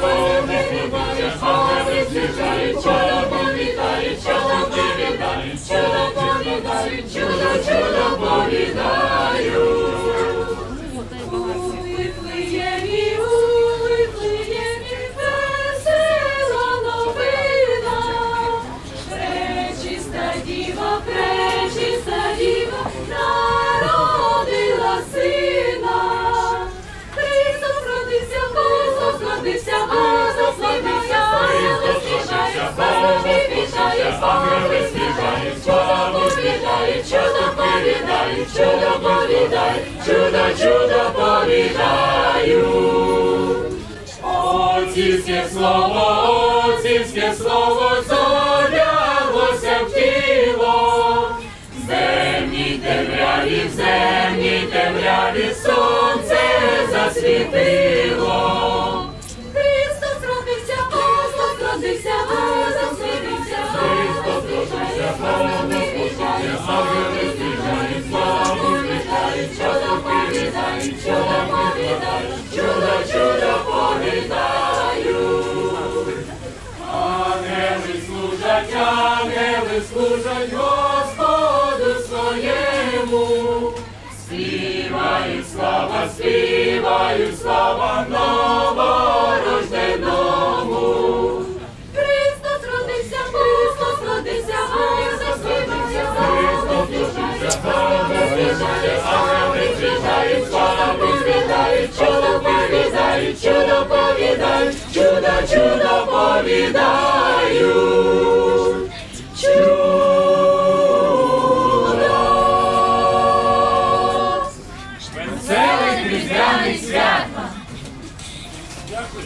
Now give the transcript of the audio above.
Чудо, чудо, чудо, чудо, чудо, чудо, повідають, чудо повідають, чудо повідають, чудо, чудо повідають. Отцівське слово, отцівське слово зодяглося в тіло. В Земній темряві, в земній темряві сонце засвітило. Повідають, чудо повідають, чудо, чудо повідають. Ангели служать, ангели служать Господу своєму. Співають слава, співають слава. Веселих різдвяних свят! Дякую.